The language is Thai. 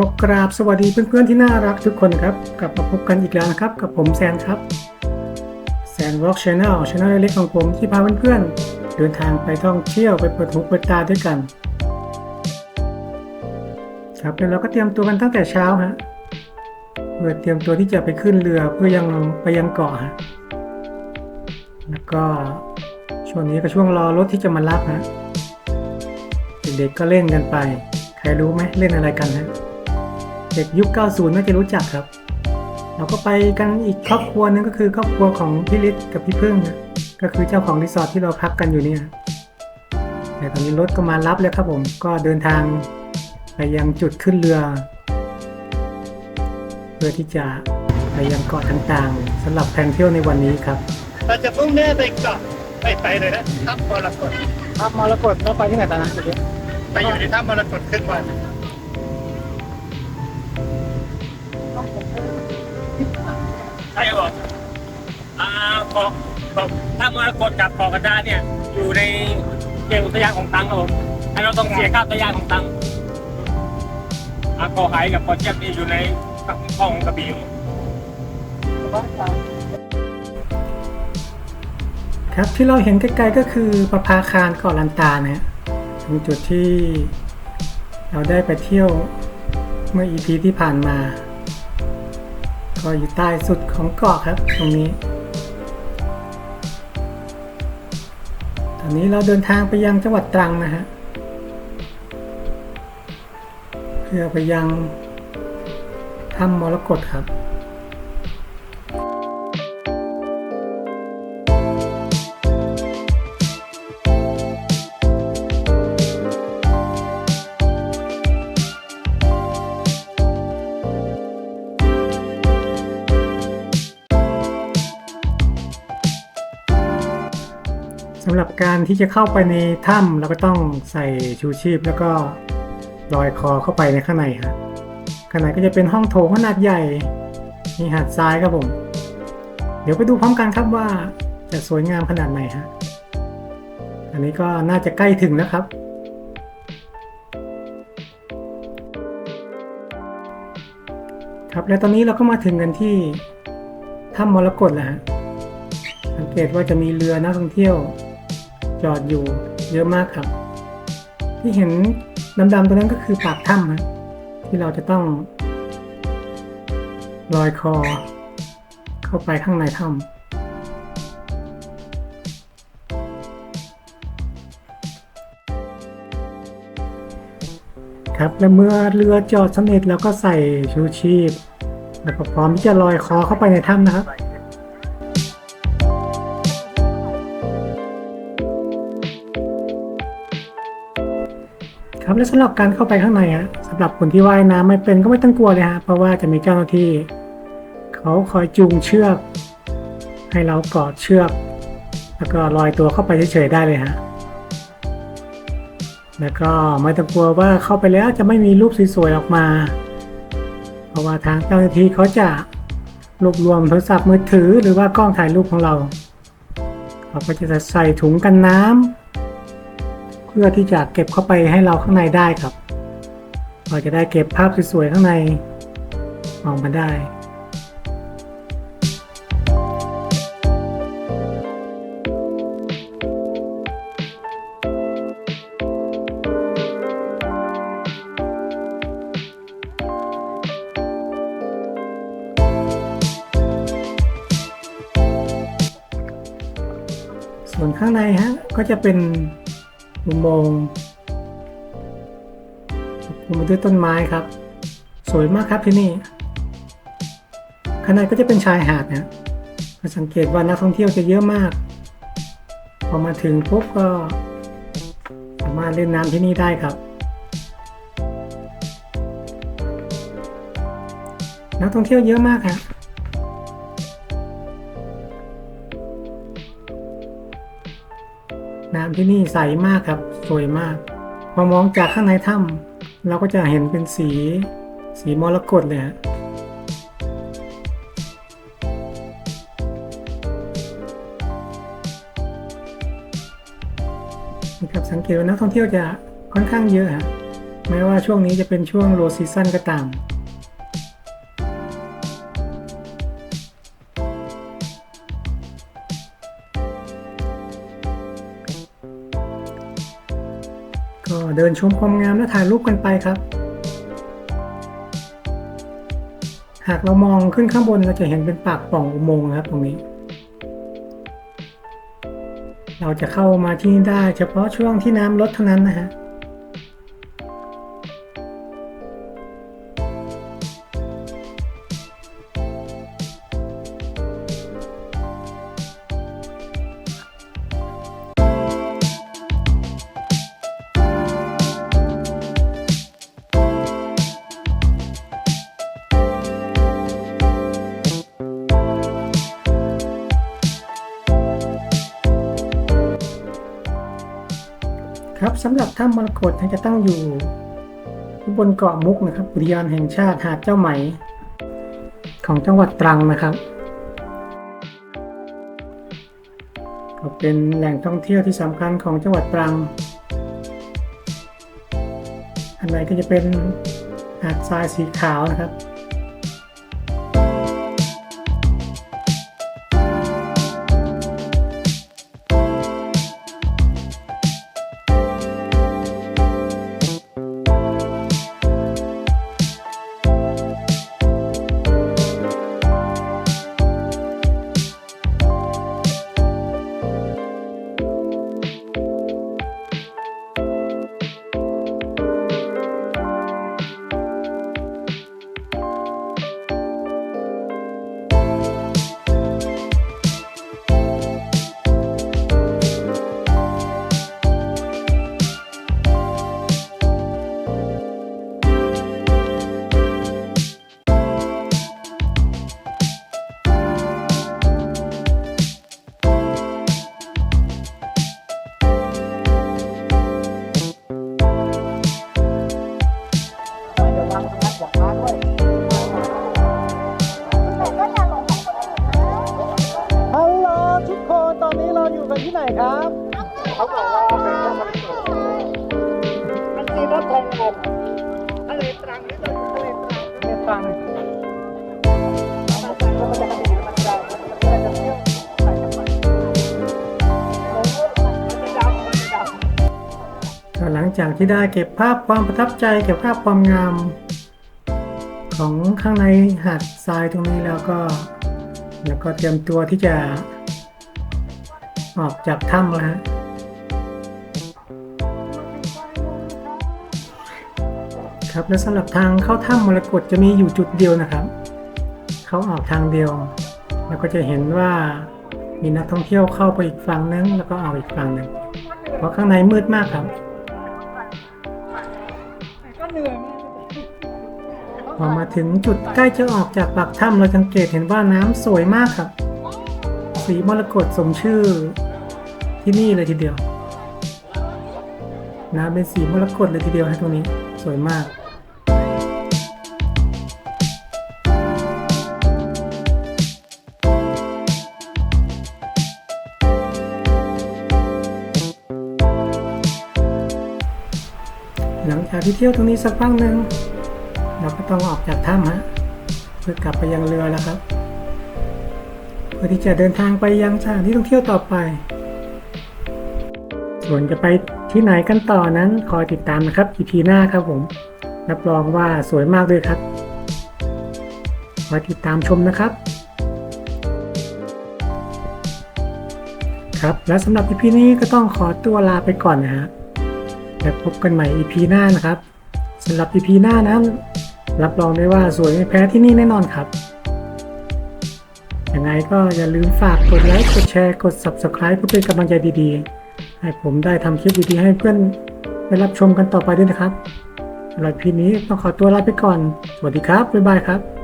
ก็กราบสวัสดีเพื่อนๆที่น่ารักทุกคนครับ กลับมาพบกันอีกแล้วนะครับ กับผมแซนครับแซนวอล์กชาแนลช anel เล็กๆของผมที่พาเพื่อนๆเดินทางไปท่องเที่ยวไปเปิดหูเปิดตาด้วยกัน ครับแล้วเราก็เตรียมตัวกันตั้งแต่เช้าฮะเพื่อเตรียมตัวที่จะไปขึ้นเรือเพื่อยังไปยังเกาะฮะแล้วก็ช่วงนี้ก็ช่วงรอรถที่จะมารับฮะเด็กๆก็เล่นกันไป ใครรู้ไหมเล่นอะไรกันฮะ เด็กยุค 90 น่าจะรู้จักครับ เราก็ไปกันอีกครอบครัวหนึงก็คือครอบครัวของพี่ฤทธิ์กับพี่พึ่งนะก็คือเจ้าของรีสอร์ทที่เราพักกันอยู่เนี่ยแต่ตอนนี้รถก็มารับแล้วครับผม ก็เดินทางไปยังจุดขึ้นเรือ เพื่อที่จะไปยังเกาะต่างๆสำหรับแผนเที่ยวในวันนี้ครับ เราจะมุ่งหน้าไปเกาะไปไปเลยนะถ้ำมรกตครับมรกตเราไปที่ไหนตอนนั้นไปอยู่ในถ้ำมรกตครึ่งวัน ใครบผมอ่าเกาะเกาะถ้ามรกตกับเกาะกระดาเนี่ย อยู่ในเขตอุทยานของตังครับผมให้เราต้องเสียค่าอุทยานของตังอ่าเกาะไหกับเกาะเจี๊ยบนี่อยู่ในคลองของกระบี่ครับครับที่เราเห็นไกลๆก็คือประภาคารเกาะลันตานะฮะเป็นจุดที่เราได้ไปเที่ยวเมื่อ EP ที่ผ่านมา ก็อยู่ใต้สุดของเกาะครับ ตรงนี้ ตอนนี้เราเดินทางไปยังจังหวัดตรังนะฮะ เพื่อไปยังถ้ำมรกตครับ สำหรับการที่จะเข้าไปในถ้ำเราก็ต้องใส่ชูชีพแล้วก็ลอยคอเข้าไปในข้างในครับข้างในก็จะเป็นห้องโถงขนาดใหญ่มีหาดทรายครับผม เดี๋ยวไปดูพร้อมกันครับว่าจะสวยงามขนาดไหนฮะอันนี้ก็น่าจะใกล้ถึงแล้วครับ ครับและตอนนี้เราก็มาถึงกันที่ถ้ำมรกตแล้วฮะสังเกตว่าจะมีเรือนักท่องเที่ยว จอดอยู่เยอะมากครับ ที่เห็นดำๆตัวนั้นก็คือปากถ้ำนะที่เราจะต้องลอยคอ เข้าไปข้างในถ้ำครับและเมื่อเรือจอดสนิทเราก็ใส่ชูชีพ แล้วก็พร้อมที่จะลอยคอเข้าไปในถ้ำนะครับ ครับและสำหรับการเข้าไปข้างในฮะสำหรับคนที่ว่ายน้ำไม่เป็นก็ไม่ต้องกลัวเลยฮะเพราะว่าจะมีเจ้าหน้าที่ เขาคอยจูงเชือก ให้เราเกาะเชือก แล้วก็ลอยตัวเข้าไปเฉยๆได้เลยฮะแล้วก็ไม่ต้องกลัวว่าเข้าไปแล้วจะไม่มีรูปสวยๆออกมา เพราะว่าทางเจ้าหน้าที่เขาจะรวบรวมโทรศัพท์มือถือ หรือว่ากล้องถ่ายรูปของเราเขาก็จะใส่ถุงกันน้ำ เพื่อที่จะเก็บเข้าไปให้เราข้างในได้ครับ เราจะได้เก็บภาพสวยๆข้างในออกมาได้ส่วนข้างในฮะก็จะเป็น อุโมงค์อุมงด้วยต้นไม้ครับ สวยมากครับที่นี่ ข้างในก็จะเป็นชายหาดนะสังเกตว่านักท่องเที่ยวจะเยอะมาก พอมาถึงปุ๊บก็สามารถเล่นน้ำที่นี่ได้ครับ นักท่องเที่ยวเยอะมากครับ น้ำที่นี่ใสมากครับสวยมาก พอมองจากข้างในถ้ำเราก็จะเห็นเป็นสี สีมรกตเลยฮะนี่ครับสังเกตว่านักท่องเที่ยวจะค่อนข้างเยอะฮะแม้ว่าช่วงนี้จะเป็นช่วงโลซีซั่นก็ตาม ชมความงามและถ่ายรูปกันไปครับ หากเรามองขึ้นข้างบนเราจะเห็นเป็นปากป่องอุโมงค์นะครับตรงนี้ เราจะเข้ามาที่นี่ได้เฉพาะช่วงที่น้ำลดเท่านั้นนะฮะ ครับสำหรับถ้ำมรกตจะตั้งอยู่บนเกาะมุกนะครับอุทยานแห่งชาติหาดเจ้าไหม ของจังหวัดตรังนะครับก็เป็นแหล่งท่องเที่ยวที่สำคัญของจังหวัดตรัง อันไหนก็จะเป็นหาดทรายสีขาวนะครับ เขาบอกว่าเป็นเจ้ามันโสดมันมีรถทองงมทะเลตรังหรือเราอยู่ทะเลตรังเลตรังมันจะกระดิ่งมันจะมันจะเที่ยวใส่จังหลังจากที่ได้เก็บภาพความประทับใจเก็บภาพความงาม ของข้างในหาดทรายตรงนี้แล้วก็ แล้วก็เตรียมตัวที่จะ ออกจากถ้ำแล้วครับและสำหรับทางเข้าถ้ำมรกตจะมีอยู่จุดเดียวนะครับ เขาออกทางเดียว แล้วก็จะเห็นว่ามีนักท่องเที่ยวเข้าไปอีกฝั่งนึงแล้วก็ออกอีกฝั่งหนึ่งเพราะข้างในมืดมากครับพอมาถึงจุดใกล้จะออกจากปากถ้ำเราสังเกตเห็นว่าน้ำสวยมากครับ สีมรกตสมชื่อ ที่นี่เลยทีเดียว น้ำเป็นสีมรกตเลยทีเดียวฮะตรงนี้สวยมากหลังจากที่เที่ยวตรงนี้สักพักหนึ่งเราก็ต้องออกจากถ้ำฮะเพื่อกลับไปยังเรือแล้วครับ เพื่อที่จะเดินทางไปยังสถานที่ท่องเที่ยวต่อไป ส่วนจะไปที่ไหนกันต่อนั้นคอยติดตามนะครับ EP หน้าครับผม รับรองว่าสวยมากเลยครับคอยติดตามชมนะครับ ครับและสำหรับ EP นี้ก็ต้องขอตัวลาไปก่อนนะฮะแล้วพบกันใหม่ EP หน้านะครับสำหรับ EP หน้านั้น รับรองได้ว่าสวยไม่แพ้ที่นี่แน่นอนครับยังไงก็อย่าลืมฝากกดไลค์ กดแชร์ กด Subscribe เพื่อเป็นกำลังใจดีๆ ให้ผมได้ทำคลิปดีๆให้เพื่อนได้รับชมกันต่อไปด้วยนะครับสำหรับ EP นี้ต้องขอตัวลาไปก่อน สวัสดีครับ บ๊ายบายครับ